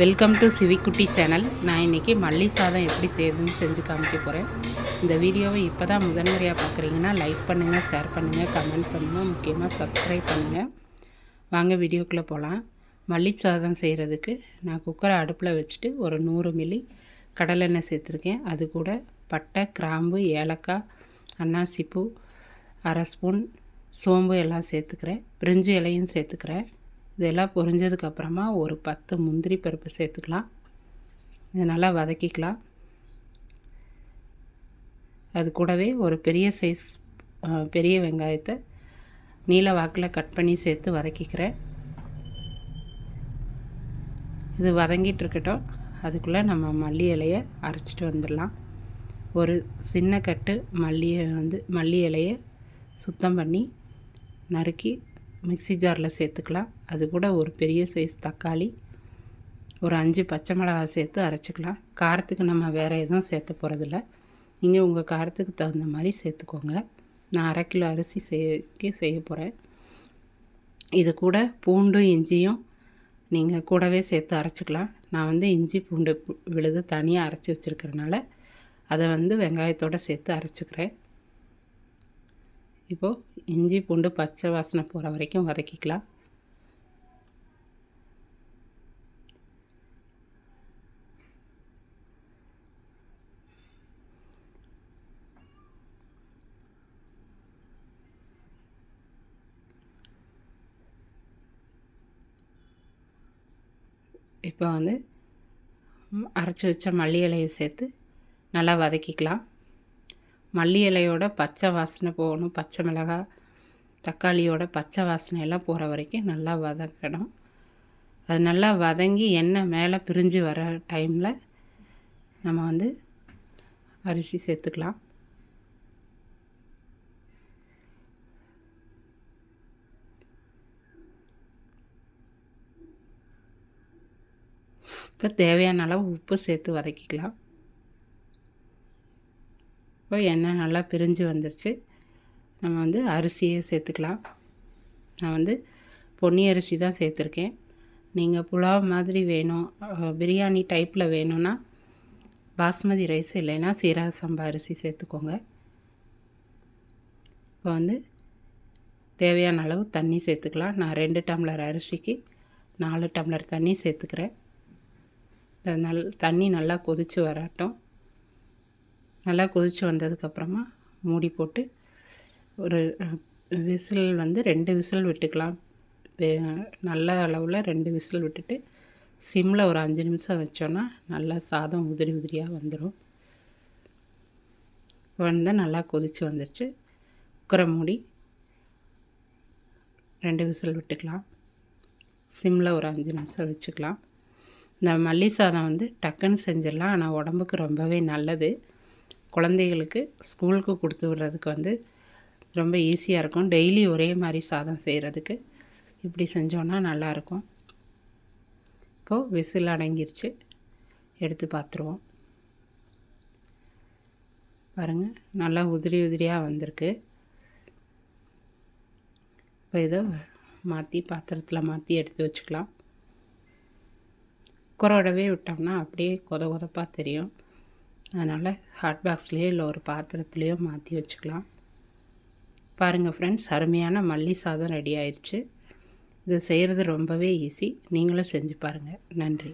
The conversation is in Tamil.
வெல்கம் டு சிவிக்குட்டி சேனல் நான் இன்றைக்கி மல்லி சாதம் எப்படி செய்யுதுன்னு செஞ்சு காமிக்க போகிறேன் இந்த வீடியோவை இப்போ தான் முதன்முறையாக பார்க்குறீங்கன்னா லைக் பண்ணுங்கள் ஷேர் பண்ணுங்கள் கமெண்ட் பண்ணுங்கள் முக்கியமாக சப்ஸ்கிரைப் பண்ணுங்கள் வாங்க வீடியோக்குள்ளே போகலாம் மல்லி சாதம் செய்கிறதுக்கு நான் குக்கரை அடுப்பில் வச்சுட்டு ஒரு நூறு மில்லி கடலெண்ணெய் சேர்த்துருக்கேன். அது கூட பட்டை கிராம்பு ஏலக்காய் அன்னாசிப்பூ அரை ஸ்பூன் சோம்பு எல்லாம் சேர்த்துக்கிறேன். பிரிஞ்சு இலையும் சேர்த்துக்கிறேன். இதெல்லாம் பொரிஞ்சதுக்கப்புறமா ஒரு பத்து முந்திரி பருப்பு சேர்த்துக்கலாம். இதை நல்லா வதக்கிக்கலாம். அது கூடவே ஒரு பெரிய சைஸ் பெரிய வெங்காயத்தை நீல வாக்கில் கட் பண்ணி சேர்த்து வதக்கிக்கிறேன். இது வதங்கிட்டு இருக்கட்டும். அதுக்குள்ளே நம்ம மல்லி இலையை அரைச்சிட்டு வந்துடலாம். ஒரு சின்ன கட்டு மல்லியை வந்து மல்லி இலையை சுத்தம் பண்ணி நறுக்கி மிக்சி ஜாரில் சேர்த்துக்கலாம். அது கூட ஒரு பெரிய சைஸ் தக்காளி ஒரு அஞ்சு பச்சை மிளகாய் சேர்த்து அரைச்சிக்கலாம். காரத்துக்கு நம்ம வேறு எதுவும் சேர்த்த போகிறதில்ல நீங்கள் உங்கள் காரத்துக்கு தகுந்த மாதிரி சேர்த்துக்கோங்க. நான் அரை கிலோ அரிசி சேர்க்க செய்ய போகிறேன் இது கூட பூண்டும் இஞ்சியும் நீங்கள் கூடவே சேர்த்து அரைச்சிக்கலாம். நான் வந்து இஞ்சி பூண்டு விழுது தனியாக அரைச்சி வச்சுருக்கிறனால அதை வந்து வெங்காயத்தோடு சேர்த்து அரைச்சிக்கிறேன். இப்போது இஞ்சி பூண்டு பச்சை வாசனை போகிற வரைக்கும் வதக்கிக்கலாம். இப்போ வந்து அரைச்சி வச்ச மல்லி இலையை சேர்த்து நல்லா வதக்கிக்கலாம். மல்லி இலையோட பச்சை வாசனை போகணும். பச்சை மிளகாய் தக்காளியோட பச்சை வாசனை எல்லாம் போகிற வரைக்கும் நல்லா வதக்கணும். அது நல்லா வதங்கி எண்ணெய் மேலே பிரிஞ்சு வர டைமில் நம்ம வந்து அரிசி சேர்த்துக்கலாம். இப்போ தேவையான அளவு உப்பு சேர்த்து வதக்கிக்கலாம். இப்போ எண்ணெய் நல்லா பிரிஞ்சு வந்துருச்சு. நம்ம வந்து அரிசியை சேர்த்துக்கலாம். நான் வந்து பொன்னி அரிசி தான் சேர்த்துருக்கேன். நீங்கள் புலாவ் மாதிரி வேணும் பிரியாணி டைப்பில் வேணும்னா பாஸ்மதி ரைஸ் இல்லைன்னா சீரக சம்பா அரிசி சேர்த்துக்கோங்க. இப்போ வந்து தேவையான அளவு தண்ணி சேர்த்துக்கலாம். நான் ரெண்டு டம்ளர் அரிசிக்கு நாலு டம்ளர் தண்ணி சேர்த்துக்கிறேன். நல் தண்ணி நல்லா கொதித்து வரட்டும். நல்லா கொதித்து வந்ததுக்கப்புறமா மூடி போட்டு ஒரு விசில் வந்து ரெண்டு விசில் விட்டுக்கலாம். நல்ல அளவில் ரெண்டு விசில் விட்டுட்டு சிம்மில் ஒரு அஞ்சு நிமிஷம் வச்சோன்னா நல்லா சாதம் உதிரி உதிரியாக வந்துடும் வந்து நல்லா கொதித்து வந்துருச்சு. குக்கரை மூடி ரெண்டு விசில் விட்டுக்கலாம். சிம்மில் ஒரு அஞ்சு நிமிஷம் வச்சுக்கலாம். இந்த மல்லி சாதம் வந்து டக்குன்னு செஞ்சிடலாம். ஆனால் உடம்புக்கு ரொம்பவே நல்லது. குழந்தைகளுக்கு ஸ்கூலுக்கு கொடுத்து விடுறதுக்கு வந்து ரொம்ப ஈஸியாக இருக்கும். டெய்லி ஒரே மாதிரி சாதம் செய்கிறதுக்கு. இப்படி செஞ்சோன்னா நல்லாயிருக்கும். இப்போது விசில் அடங்கிருச்சு. எடுத்து பார்த்துருவோம். பாருங்கள் நல்லா உதிரி உதிரியாக வந்திருக்கு. இப்போ இதை மாற்றி பாத்திரத்தில் மாற்றி எடுத்து வச்சுக்கலாம். குறோடவே விட்டோம்னா அப்படியே கொத கொதப்பாக தெரியும். அதனால் ஹாட் பாக்ஸ்லேயோ இல்லை ஒரு பாத்திரத்துலேயோ மாற்றி வச்சுக்கலாம். பாருங்கள் ஃப்ரெண்ட்ஸ் அருமையான மல்லி சாதம் ரெடி ஆயிடுச்சு இது செய்கிறது ரொம்பவே ஈஸி நீங்களும் செஞ்சு பாருங்கள் நன்றி.